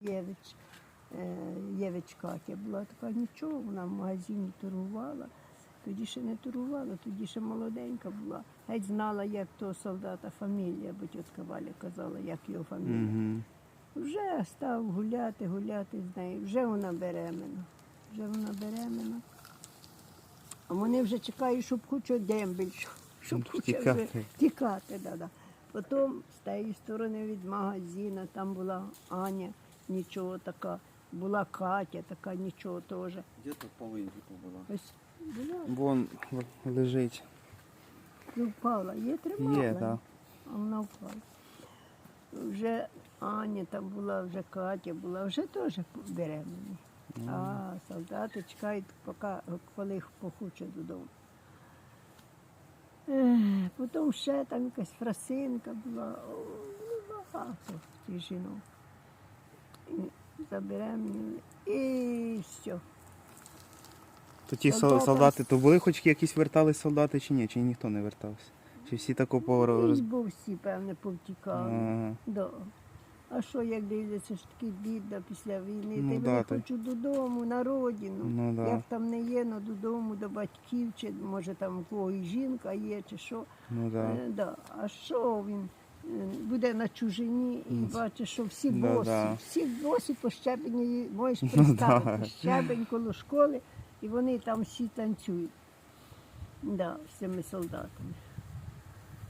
Євич, е, Євич Катя була така нічого, вона в магазині торгувала. Тоді ще не торгувала, тоді ще молоденька була. Геть знала, як того солдата фамілія, бо тітка Валя казала, як його фамілія. Угу. Вже став гуляти, гуляти з нею. Вже вона беременна. Вже вона беременна. А вони вже чекають, щоб хоч дембель, щоб Щоб хоча вже тікати. Да, да. Потім з тієї сторони від магазину, там була Аня, нічого така, була Катя, така нічого теж. Де то полиньки побула? Ось була, Вон лежить. ну, впала, є тримала. Є, так. А вона впала. Вже Аня там була, вже Катя була, вже теж беременні. А солдати чекають, поки коли їх похоче додому. Потім ще там якась фрасинка була, О, ну, багато цих жінок. Забеременіли. І все. То ті сол- Солдата- солдати, то були хоч якісь вертались солдати чи ні? Чи ніхто не вертався? Чи всі тако по роз... Бо всі, певне, повтікали. Ага. Да. А що, як дивляться, що таки бідна після війни, Ну, ти да, ти- хочу додому, на родину. Ну, да. Як там не є, ну додому, до батьків, чи може там у кого і жінка є, чи що. Ну да. Е, да. А що він буде на чужині і Ну, бачить, що всі да, босі, да. всі босі пощеплені, можеш Ну, представити, да. щебень коло школи, і вони там всі танцюють. Да, з цими солдатами.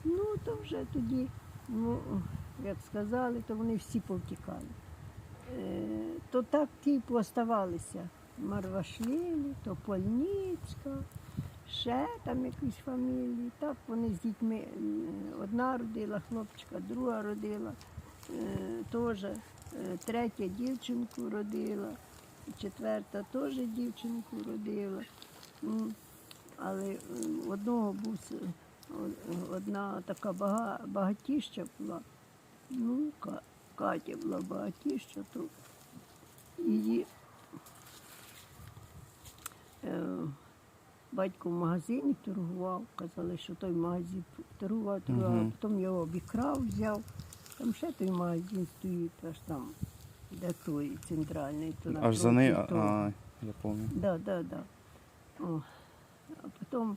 Ну, то вже тоді, ну, як сказали, то вони всі повтікали. Е, то так ті й пооставалися. Марвашлілі, то Польніцька, ще там якісь фамілії. Так вони з дітьми. Одна родила хлопчика, друга родила, е, теж, е, третя дівчинку родила, четверта теж дівчинку родила. Але одного був одна така багатіща була. Ну, Катя була багатіща, то її е, батько в магазині торгував, казали, що той магазин торгував, торгував, а потім його обікрав, взяв. Там ще той магазин стоїть, аж там, де той центральний. То Аж за нею. А, я пам'ятаю. Да, да, да. О. А потім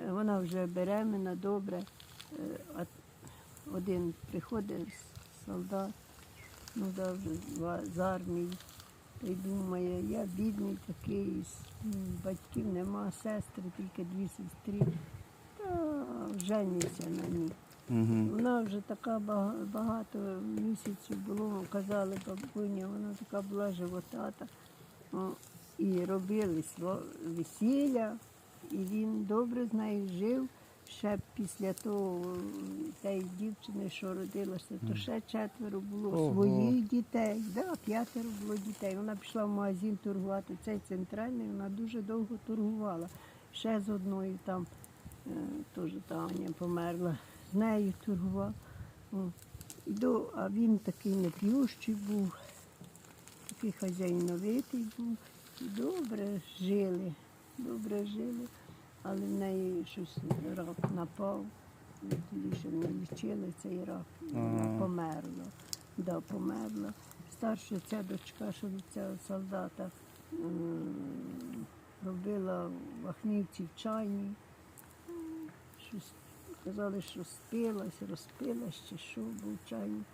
е, вона вже беременна, добре. Е, А один приходить солдат, ну да, вже з з армії, й думає, я бідний такий, батьків нема, сестри, тільки дві сестри. Та жениться на ній. Угу. Вона вже така багато місяців було, казали бабуня, вона така була животата. І робили весілля, і він добре з нею жив. Ще після того тієї дівчини, що родилася, то ще четверо було Ого. своїх дітей. Да, п'ятеро було дітей. Вона пішла в магазин торгувати. Цей центральний, вона дуже довго торгувала. Ще з одною там е, теж та Аня померла. З нею торгував. І до, а він такий неп'ющий був, такий хазяйновитий був. Добре жили, добре жили, але в неї щось рак напав. Тоді ще не лічили цей рак. Вона померла. Да, померла. Старша ця дочка, що від цього солдата робила в Ахнівці в чайні. Щось казали, що спилась, розпилась чи що був чайник.